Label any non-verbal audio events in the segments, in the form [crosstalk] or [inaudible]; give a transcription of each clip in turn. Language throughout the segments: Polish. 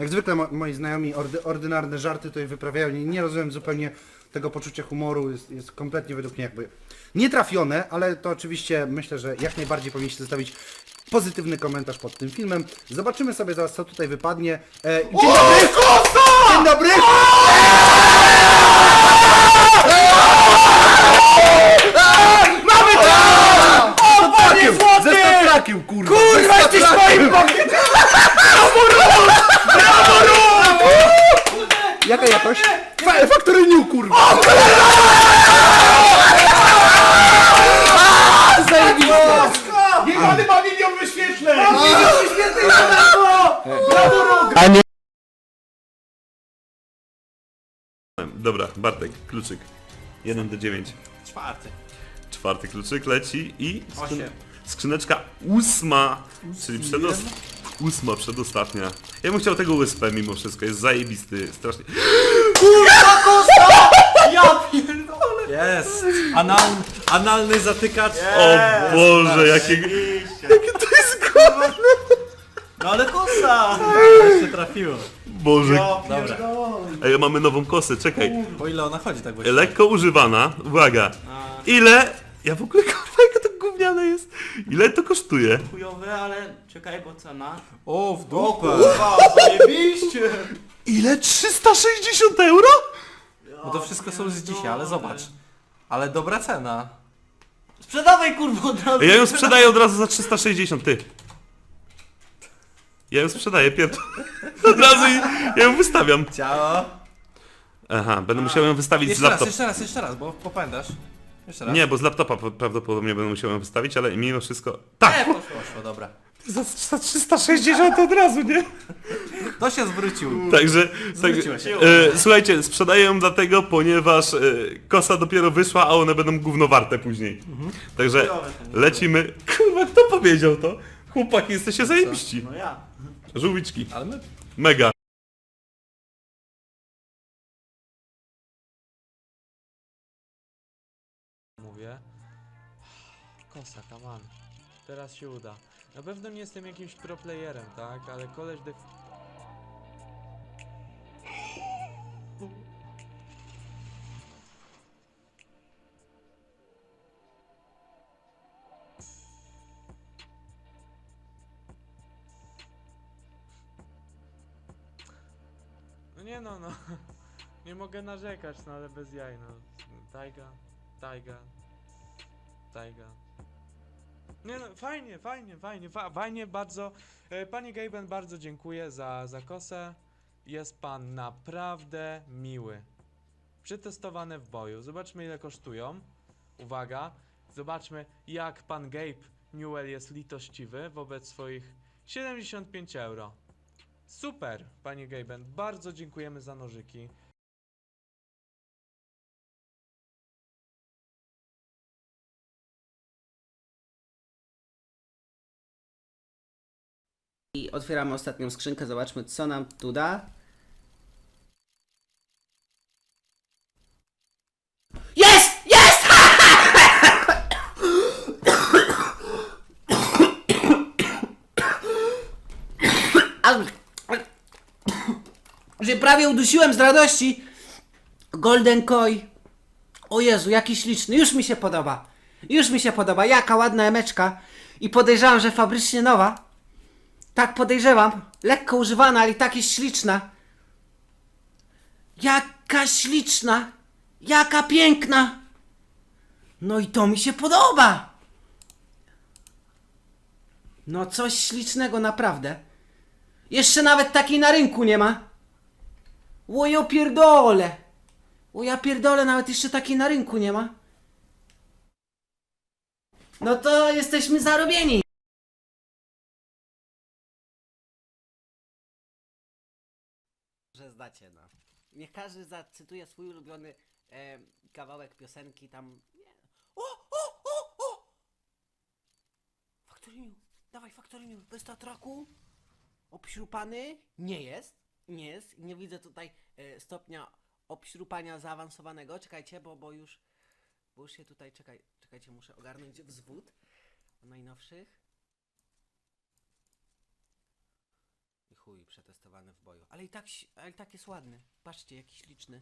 Jak zwykle mo moi znajomi ordy ordynarne żarty tutaj wyprawiają. Nie, nie rozumiem zupełnie tego poczucia humoru. Jest, jest kompletnie według mnie jakby nietrafione, ale to oczywiście myślę, że jak najbardziej powinniście zostawić pozytywny komentarz pod tym filmem. Zobaczymy sobie zaraz co tutaj wypadnie. E, dzień dobry! Dzień dobry! Mamy to! O, panie statrakiem, kurwa! Kurwa, jesteś moim Jaka jakość? Fa Factory New, kurwa! Zajebiście! Jebany ma milion wyświetleń! Dobra, Bartek, kluczyk. 1 do 9. Czwarty. Czwarty kluczyk leci i Osiem. Skrzyneczka ósma, czyli przedos ósma, przedostatnia. Ja bym chciał tego USP mimo wszystko, jest zajebisty, strasznie. [gasps] Ja pierdolę! Jest! Anal, analny zatykacz. O Boże, jakie... Jakie to jest gówno! No ale kosa! Jeszcze trafiło. Boże. Ja Dobra. pierdolę! Ej, mamy nową kosę, czekaj. Po ile ona chodzi tak właśnie? Lekko używana, uwaga. Ile... Ja w ogóle kurwa, gówniane jest. Ile to kosztuje? Chujowy, ale czekaj, bo cena. O, w O dupę! kurwa, zajebiście! Ile? 360 euro? Bo to wszystko są z dzisiaj, ale zobacz. Ale dobra cena. Sprzedawaj kurwa od razu! Ja ją sprzedaję od razu za 360, ty. Ja ją sprzedaję, pierd... [laughs] Od razu i ja ją wystawiam. Ciało. Aha, będę musiał ją wystawić z Jeszcze raz, jeszcze raz, jeszcze raz, bo popędasz. Jeszcze raz. Nie, bo z laptopa p- prawdopodobnie będę musiał ją wystawić, ale mimo wszystko... Tak! Nie, poszło. Poszło, dobra. Za, za 360 od razu, nie? To się zwrócił. Także, tak, się. e, słuchajcie, sprzedaję ją dlatego, ponieważ e, kosa dopiero wyszła, a one będą gówno warte później. Także to nie lecimy. Kurwa, kto powiedział to? Chłopaki, jesteście zajebiści. No ja. Żółwiczki. Ale my... Mega. Kosa, kaman. Teraz się uda. Na pewno nie jestem jakimś pro playerem, tak? Ale koleś def... No nie no, no. [laughs] Nie mogę narzekać, no ale bez jaj, no. Tajga, tajga, tajga. Nie no, fajnie, fajnie, fajnie, fa fajnie, bardzo. E, Panie Gaben, bardzo dziękuję za, za kosę. Jest pan naprawdę miły. Przetestowane w boju. Zobaczmy ile kosztują. Uwaga. Zobaczmy jak pan Gabe Newell jest litościwy wobec swoich 75 euro. Super, panie Gaben. Bardzo dziękujemy za nożyki. I otwieramy ostatnią skrzynkę, zobaczmy co nam tu da. Jest! Jest! Że prawie udusiłem z radości. Golden Koi. O Jezu, jaki śliczny. Już mi się podoba. Już mi się podoba. Jaka ładna emeczka. I podejrzewam, że fabrycznie nowa. Tak podejrzewam. Lekko używana, ale i tak jest śliczna. Jaka śliczna! Jaka piękna! No i to mi się podoba! No coś ślicznego naprawdę. Jeszcze nawet takiej na rynku nie ma. O ja! O ja nawet jeszcze takiej na rynku nie ma. No to jesteśmy zarobieni. Że zdacie, no. Niech każdy zacytuje swój ulubiony e, kawałek piosenki tam. Nie. O, o, o, o! Faktoriniu, dawaj Faktoriniu, bez tatraku. Obśrupany? Nie jest, nie jest. Nie widzę tutaj e, stopnia obśrupania zaawansowanego. Czekajcie, bo, bo już, bo już się tutaj, czekaj, czekajcie, muszę ogarnąć wzwód najnowszych. I chuj. przetestowany w boju. Ale i tak, ale tak jest ładny. Patrzcie, jaki śliczny.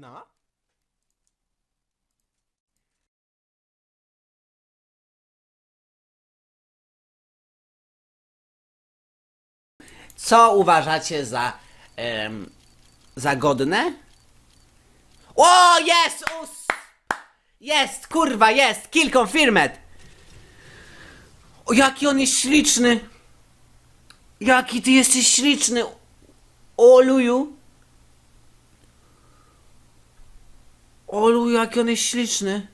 No. Co uważacie za em, za godne? O, jest! Us! Jest, kurwa, jest! Kill confirmed! O, jaki on jest śliczny! Jaki ty jesteś śliczny! O, Luju! O, Luju, jaki on jest śliczny!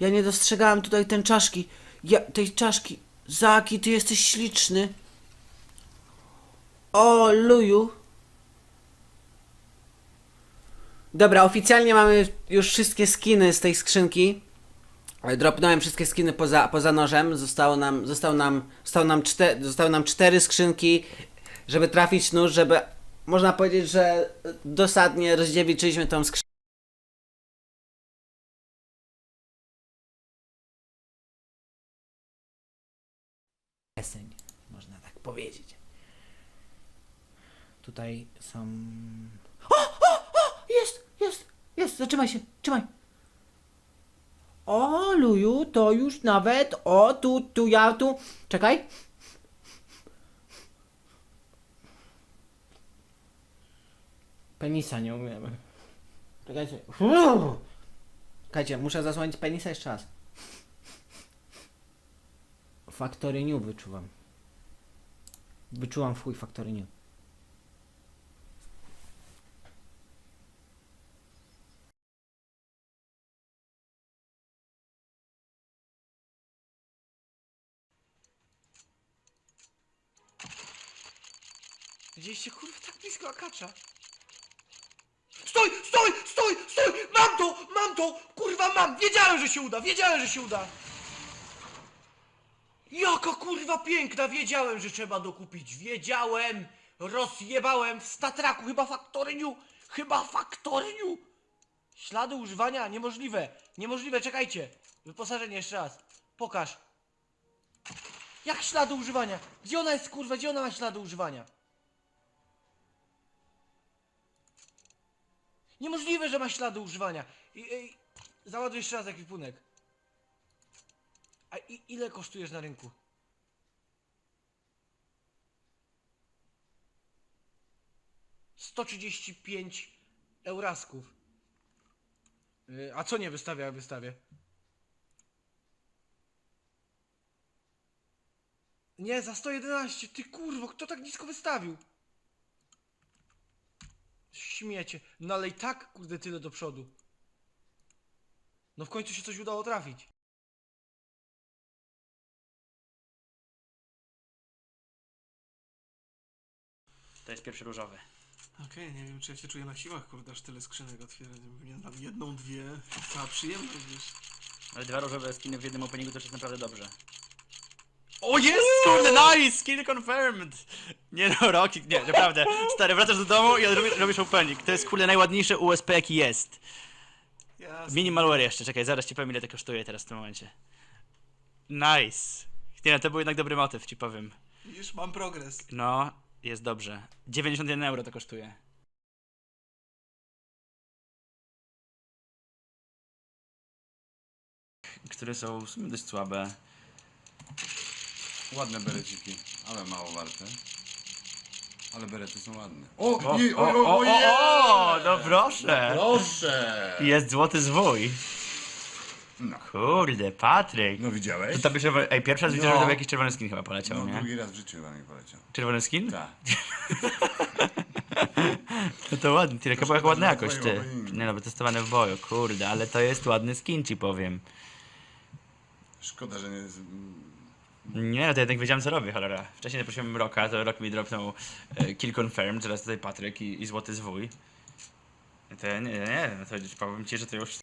Ja nie dostrzegałem tutaj ten czaszki. Ja, tej czaszki. Zaki, ty jesteś śliczny. O, Luju. Dobra, oficjalnie mamy już wszystkie skiny z tej skrzynki. E, Dropnąłem wszystkie skiny poza, poza nożem. Zostało nam, zostało nam, zostało nam, zostały nam cztery skrzynki, żeby trafić nóż, żeby można powiedzieć, że dosadnie rozdziewiczyliśmy tą skrzynkę. Można tak powiedzieć. Tutaj są... Jest, zatrzymaj się, trzymaj. O, Luju, to już nawet, o, tu, tu, ja, tu. Czekaj. Penisa nie umiemy. Czekajcie. Czekajcie, muszę zasłonić penisa jeszcze raz. Factory New wyczuwam. Wyczułam w chuj Factory New. Widzieliście kurwa tak blisko akacza? Stój, stój, stój, stój! Mam to, mam to! Kurwa mam! Wiedziałem, że się uda, wiedziałem, że się uda! Jaka kurwa piękna! Wiedziałem, że trzeba dokupić. Wiedziałem! Rozjebałem w statraku, chyba faktoryniu! Chyba faktoryniu! Ślady używania? Niemożliwe! Niemożliwe, czekajcie! Wyposażenie jeszcze raz. Pokaż. Jak ślady używania? Gdzie ona jest kurwa? Gdzie ona ma ślady używania? Niemożliwe, że ma ślady używania. I, i, załaduj jeszcze raz ekwipunek. A i, ile kosztujesz na rynku? Sto trzydzieści pięć eurasków. Y, A co nie wystawia, jak wystawię? Nie, za 111. Ty kurwo, kto tak nisko wystawił? Śmiecie. No ale i tak, kurde, tyle do przodu. No w końcu się coś udało trafić. To jest pierwszy różowy. Okej, nie wiem czy ja się czuję na siłach, kurde, aż tyle skrzynek otwierać. Pewnie tam jedną, dwie, cała przyjemność, wiesz. Ale dwa różowe skiny w jednym openingu to już jest naprawdę dobrze. O jest! Kurde, nice! Kill confirmed! Nie no, Rocky, nie, naprawdę. Stary, wracasz do domu i robisz, robisz opening. To jest kurde najładniejsze USP jaki jest. Jasne. Mini malware jeszcze, czekaj, zaraz ci powiem ile to kosztuje teraz w tym momencie. Nice. Nie no, to był jednak dobry motyw, ci powiem. Widzisz, mam progres. No, jest dobrze. 91 euro to kosztuje. Które są w sumie dość słabe. Ładne bereciki, ale mało warte. Ale berety są ładne. O, o, o, o, o, no proszę. Proszę! Jest złoty zwój. No. Kurde, Patryk. No widziałeś? To tam się, ej, pierwszy raz widziałem, No. że tam jakiś czerwony skin chyba poleciał, No nie? drugi raz w życiu chyba mi poleciał. Czerwony skin? Tak. [laughs] No to ładny, tyle chyba jak ładna jakość, ty. Nie no, bo testowane w boju, kurde, ale to jest ładny skin, ci powiem. Szkoda, że nie... z- Nie no, to jednak wiedziałem co robię, cholera. Wcześniej zaprosiłem Roka, to Rok mi dropnął e, kill confirmed, teraz tutaj Patryk i, i złoty zwój. To nie, nie, no to powiem ci, że to już